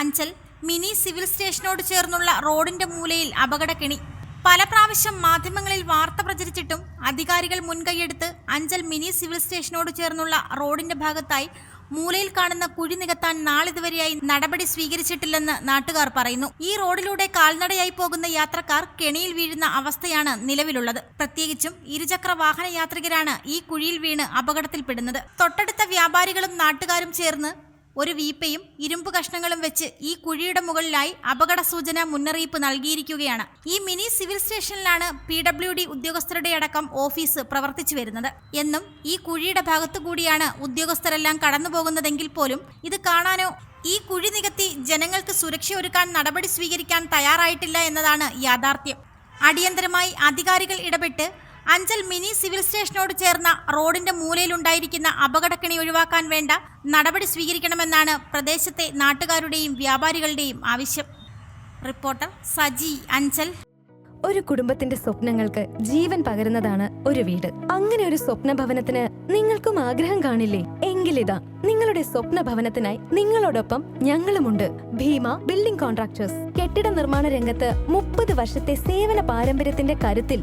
Anchal mini civil സ്റ്റേഷനോട് ചേർന്നുള്ള റോഡിന്റെ മൂലയിൽ അപകടക്കെണി. പല പ്രാവശ്യം മാധ്യമങ്ങളിൽ വാർത്ത പ്രചരിച്ചിട്ടും അധികാരികൾ മുൻകൈയെടുത്ത് അഞ്ചൽ മിനി സിവിൽ സ്റ്റേഷനോട് ചേർന്നുള്ള റോഡിന്റെ ഭാഗത്തായി മൂലയിൽ കാണുന്ന കുഴി നികത്താൻ നാളിതുവരെയായി നടപടി സ്വീകരിച്ചിട്ടില്ലെന്ന് നാട്ടുകാർ പറയുന്നു. ഈ റോഡിലൂടെ കാൽനടയായി പോകുന്ന യാത്രക്കാർ കെണിയിൽ വീഴുന്ന അവസ്ഥയാണ് നിലവിലുള്ളത്. പ്രത്യേകിച്ചും ഇരുചക്ര വാഹന യാത്രികരാണ് ഈ കുഴിയിൽ വീണ് അപകടത്തിൽപ്പെടുന്നത്. തൊട്ടടുത്ത വ്യാപാരികളും നാട്ടുകാരും ചേർന്ന് ഒരു വീപ്പയും ഇരുമ്പ് കഷ്ണങ്ങളും വെച്ച് ഈ കുഴിയുടെ മുകളിലായി അപകട സൂചന മുന്നറിയിപ്പ് നൽകിയിരിക്കുകയാണ്. ഈ മിനി സിവിൽ സ്റ്റേഷനിലാണ് പി ഡബ്ല്യു ഡി ഉദ്യോഗസ്ഥരുടെ അടക്കം ഓഫീസ് പ്രവർത്തിച്ചു വരുന്നത്. എന്നും ഈ കുഴിയുടെ ഭാഗത്തു കൂടിയാണ് ഉദ്യോഗസ്ഥരെല്ലാം കടന്നു പോകുന്നതെങ്കിൽ പോലും ഇത് കാണാനോ ഈ കുഴി നികത്തി ജനങ്ങൾക്ക് സുരക്ഷ ഒരുക്കാൻ നടപടി സ്വീകരിക്കാൻ തയ്യാറായിട്ടില്ല എന്നതാണ് യാഥാർത്ഥ്യം. അടിയന്തരമായി അധികാരികൾ ഇടപെട്ട് അഞ്ചൽ മിനി സിവിൽ സ്റ്റേഷനോട് ചേർന്ന റോഡിന്റെ മൂലയിലുണ്ടായിരിക്കുന്ന അപകടക്കിണി ഒഴിവാക്കാൻ വേണ്ട നടപടി സ്വീകരിക്കണമെന്നാണ് പ്രദേശത്തെ നാട്ടുകാരുടെയും വ്യാപാരികളുടെയും ആവശ്യം. റിപ്പോർട്ടർ സജി അഞ്ചൽ. ഒരു കുടുംബത്തിന്റെ സ്വപ്നങ്ങൾക്ക് ജീവൻ പകരുന്നതാണ് ഒരു വീട്. അങ്ങനെ ഒരു സ്വപ്ന ഭവനത്തിന് നിങ്ങൾക്കും ആഗ്രഹം കാണില്ലേ? എങ്കിലിതാ നിങ്ങളുടെ സ്വപ്ന ഭവനത്തിനായി നിങ്ങളോടൊപ്പം ഞങ്ങളുമുണ്ട്. Bhima building contractors. കെട്ടിട നിർമ്മാണ രംഗത്ത് മുപ്പത് വർഷത്തെ സേവന പാരമ്പര്യത്തിന്റെ കരുത്തിൽ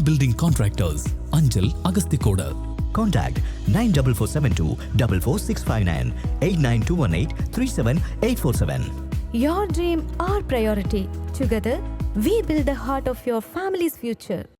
Building Contractors, Anjal Agastikoda. Contact 94472 44659 Your dream, our priority. Together, we build the heart of your family's future.